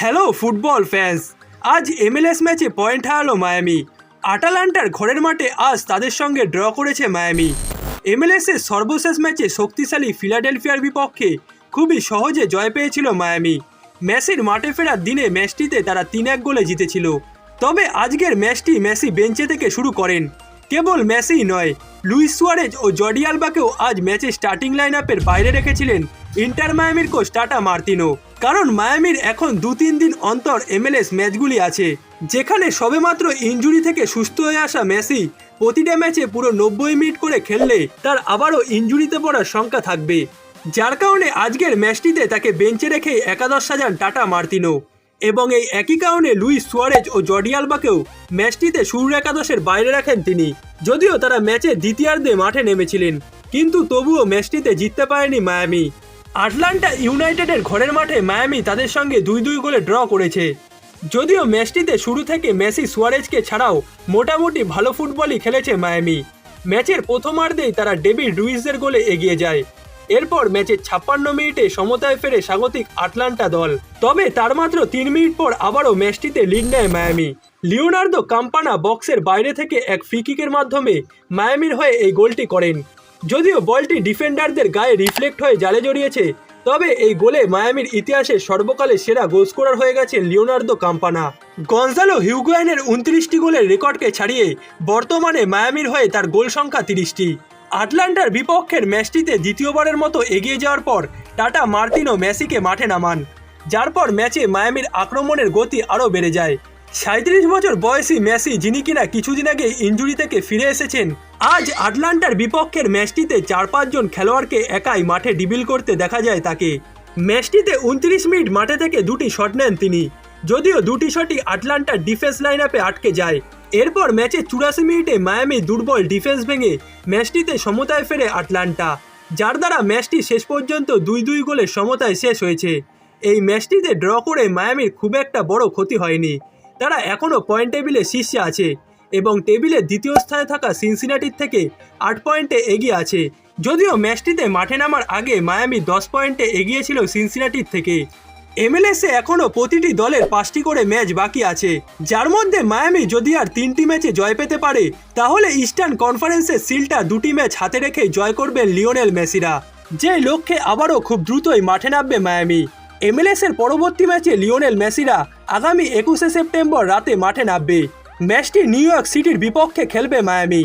Hello football fans, আজ MLS ম্যাচে point হারালো মায়ামি। আটালান্টার ঘরের মাঠে আজ তাদের সঙ্গে ড্র করেছে মায়ামি। এমএলএস এর সর্বশেষ ম্যাচে শক্তিশালী ফিলাডেলফিয়ার বিপক্ষে খুবই সহজে জয় পেয়েছিল মায়ামি। মেসির মাঠে ফেরার দিনে ম্যাচটিতে তারা তিন এক গোলে জিতেছিল। তবে আজকের ম্যাচটি মেসি বেঞ্চে থেকে শুরু করেন। কেবল মেসি নয়, লুইস সুয়ারেজ ও জর্ডি আলবাকেও আজ ম্যাচে স্টার্টিং লাইন আপের বাইরে রেখেছিলেন ইন্টার মায়ামির কোচ টাটা মার্তিনো কারণ মায়ামির এখন দু তিন দিন অন্তর এমএলএস ম্যাচগুলি আছে, যেখানে সবেমাত্র ইনজুরি থেকে সুস্থ হয়ে আসা মেসি প্রতিটা ম্যাচে পুরো নব্বই মিনিট করে খেললে তার আবারও ইনজুরিতে পড়ার শঙ্কা থাকবে। যার কারণে আজকের ম্যাচটিতে তাকে বেঞ্চে রেখে একাদশ সাজান টাটা মার্তিনো এবং এই একই কারণে লুইস সুয়ারেজ ও জর্ডি আলবাকেও ম্যাচটিতে শুরুর একাদশের বাইরে রাখেন তিনি। যদিও তারা ম্যাচে দ্বিতীয়ার্ধে মাঠে নেমেছিলেন, কিন্তু তবুও ম্যাচটিতে জিততে পারেনি মায়ামি আটলান্টা ইউনাইটেডের ঘরের মাঠে মায়ামি তাদের সঙ্গে দুই দুই গোলে ড্র করেছে। যদিও ম্যাচটিতে শুরু থেকে মেসি সুয়ারেজকে ছাড়াও মোটামুটি ভালো ফুটবলই খেলেছে মায়ামি। ম্যাচের প্রথমার্ধেই তারা ডেভিড রুইসের গোলে এগিয়ে যায়। এরপর ম্যাচের ছাপ্পান্ন মিনিটে সমতায় ফেরে স্বাগতিক আটলান্টা দল। তবে তার মাত্র তিন মিনিট পর আবারও ম্যাচটিতে লিড নেয় মায়ামি। লিওনার্দো কাম্পানা বক্সের বাইরে থেকে এক ফ্রিকিকের মাধ্যমে মায়ামির হয়ে এই গোলটি করেন। যদিও বলটি ডিফেন্ডারদের গায়ে রিফ্লেক্ট হয়ে জালে জড়িয়েছে, তবে এই গোলে মায়ামির ইতিহাসে সর্বকালের সেরা গোল স্কোরার হয়ে গেছে লিওনার্দো কাম্পানা। গনজালো হিউগুয়ানের উনত্রিশটি গোলের রেকর্ডকে ছাড়িয়ে বর্তমানে মায়ামির হয়ে তার গোল সংখ্যা তিরিশটি। আটলান্টার বিপক্ষের ম্যাচটিতে দ্বিতীয়বারের মতো এগিয়ে যাওয়ার পর টাটা মার্তিনো মেসিকে মাঠে নামান, যার পর ম্যাচে মায়ামির আক্রমণের গতি আরও বেড়ে যায়। সাঁত্রিশ বছর বয়সী মেসি, যিনি কিনা কিছুদিন আগে ইঞ্জুরি থেকে ফিরে এসেছেন আজ আটলান্টার বিপক্ষের ম্যাচটিতে চার পাঁচজন খেলোয়াড়কে একাই মাঠে ডিবিল করতে দেখা যায় তাকে। ম্যাচটিতে উনত্রিশ মিনিট মাঠে থেকে দুটি শট নেন তিনি। যদিও দুটি শটই আটলান্টার ডিফেন্স লাইন আপে আটকে যায়। এরপর ম্যাচে চুরাশি মিনিটে মায়ামি দুর্বল ডিফেন্স ভেঙে ম্যাচটিতে সমতায় ফেরে আটলান্টা, যার দ্বারা ম্যাচটি শেষ পর্যন্ত দুই দুই গোলে সমতায় শেষ হয়েছে। এই ম্যাচটিতে ড্র করে মায়ামির খুব একটা বড় ক্ষতি হয়নি। তারা এখনও পয়েন্ট টেবিলে শীর্ষে আছে। এবং টেবিলে দ্বিতীয় স্থানে থাকা সিনসিনাটির থেকে আট পয়েন্টে এগিয়ে আছে। যদিও ম্যাচটিতে মাঠে নামার আগে মায়ামি দশ পয়েন্টে এগিয়েছিল সিনসিনাটির থেকে। এমএলএসে এখনও প্রতিটি দলের পাঁচটি করে ম্যাচ বাকি আছে। যার মধ্যে মায়ামি যদি আর তিনটি ম্যাচে জয় পেতে পারে, তাহলে ইস্টার্ন কনফারেন্সের সিলটা দুটি ম্যাচ হাতে রেখে জয় করবেন লিওনেল মেসিরা। যে লক্ষ্যে আবারও খুব দ্রুতই মাঠে নামবে মায়ামি। এমএলএস এর পরবর্তী ম্যাচে লিওনেল মেসিরা আগামী একুশে সেপ্টেম্বর রাতে মাঠে নামবে। ম্যাচটি নিউ ইয়র্ক সিটির বিপক্ষে খেলবে মায়ামি।